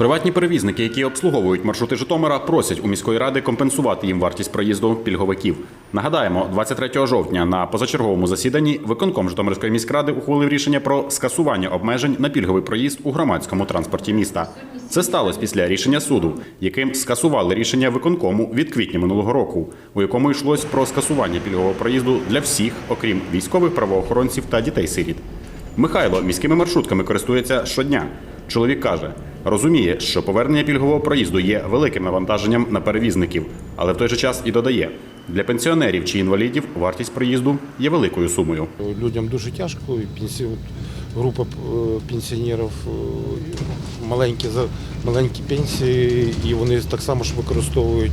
Приватні перевізники, які обслуговують маршрути Житомира, просять у міської ради компенсувати їм вартість проїзду пільговиків. Нагадаємо, 23 жовтня на позачерговому засіданні виконком Житомирської міськради ухвалив рішення про скасування обмежень на пільговий проїзд у громадському транспорті міста. Це сталося після рішення суду, яким скасували рішення виконкому від квітня минулого року, у якому йшлось про скасування пільгового проїзду для всіх, окрім військових правоохоронців та дітей-сиріт. Михайло міськими маршрутками користується щодня. Чоловік каже, розуміє, що повернення пільгового проїзду є великим навантаженням на перевізників, але в той же час і додає, для пенсіонерів чи інвалідів вартість проїзду є великою сумою. Людям дуже тяжко, і група е, пенсіонерів е, маленькі, маленькі пенсії, і вони так само ж використовують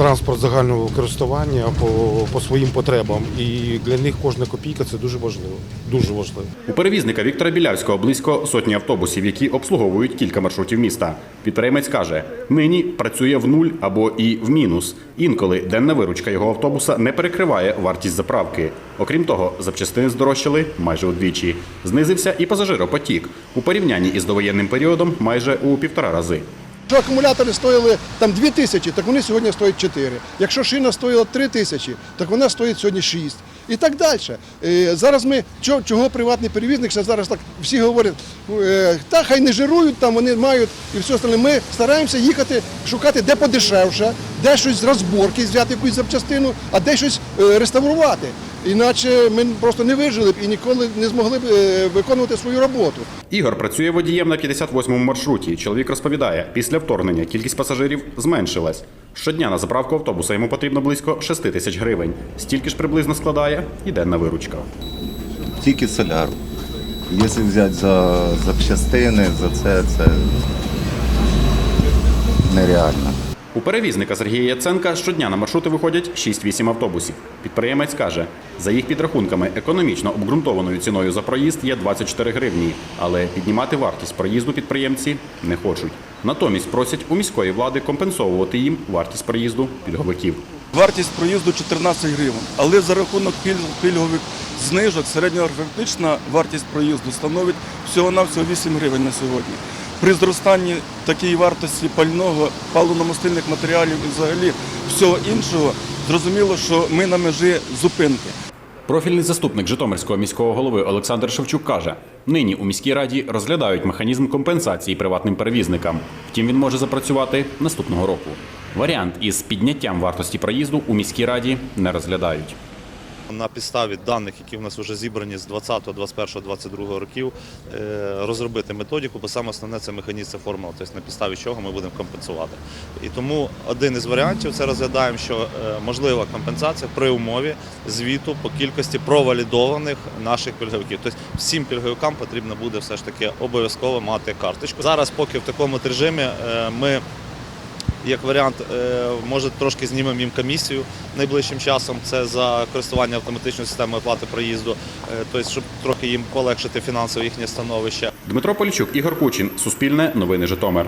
транспорт загального використання по, по своїм потребам. І для них кожна копійка це дуже важливо. Дуже важливо. У перевізника Віктора Білявського близько сотні автобусів, які обслуговують кілька маршрутів міста. Підприємець каже, нині працює в нуль або і в мінус. Інколи денна виручка його автобуса не перекриває вартість заправки. Окрім того, запчастини здорожчали майже удвічі. Знизився і пасажиропотік у порівнянні із довоєнним періодом майже у півтора рази. Якщо акумулятори стоїли там 2 тисячі, так вони сьогодні стоять 4. Якщо шина стоїла 3 тисячі, так вона стоїть сьогодні 6. І так далі. Е, Зараз ми, чого, приватний перевізник, ще зараз так всі говорять, е, та хай не жирують, там вони мають і все остальне. Ми стараємося їхати, шукати де подешевше, де щось з розборки, взяти якусь запчастину, а де щось е, реставрувати. Іначе ми просто не вижили б і ніколи не змогли б е, виконувати свою роботу. Ігор працює водієм на 58-му маршруті. Чоловік розповідає, після вторгнення кількість пасажирів зменшилась. Щодня на заправку автобуса йому потрібно близько 6 тисяч гривень. Стільки ж приблизно складає і денна виручка. тільки соляру. Якщо взяти за запчастини, за це це нереально. У перевізника Сергія Яценка щодня на маршрути виходять 6-8 автобусів. Підприємець каже, за їх підрахунками економічно обґрунтованою ціною за проїзд є 24 гривні, але піднімати вартість проїзду підприємці не хочуть. Натомість просять у міської влади компенсовувати їм вартість проїзду пільговиків. Вартість проїзду 14 гривень, але за рахунок пільгових знижок середньоарифметична вартість проїзду становить всього-навсього 8 гривень на сьогодні. При зростанні такої вартості пального, паливно-мастильних матеріалів і взагалі всього іншого, зрозуміло, що ми на межі зупинки. Профільний заступник Житомирського міського голови Олександр Шевчук каже: нині у міській раді розглядають механізм компенсації приватним перевізникам. Втім, він може запрацювати наступного року. Варіант із підняттям вартості проїзду у міській раді не розглядають. На підставі даних, які в нас вже зібрані з 20, 21, 22 років, е, розробити методику, бо саме основне це механізм, це формула, тобто на підставі чого ми будемо компенсувати. І тому один із варіантів це розглядаємо, що е, можлива компенсація при умові звіту по кількості провалідованих наших пільговиків. Тобто всім пільговикам потрібно буде все ж таки обов'язково мати карточку. Зараз, поки в такому режимі, е, ми як варіант, е, може трошки знімемо їм комісію найближчим часом. Це за користування автоматичною системою оплати проїзду, е, тобто, щоб трохи їм полегшити фінансове їхнє становище. Дмитро Полічук, Ігор Кучин, Суспільне, Новини Житомир.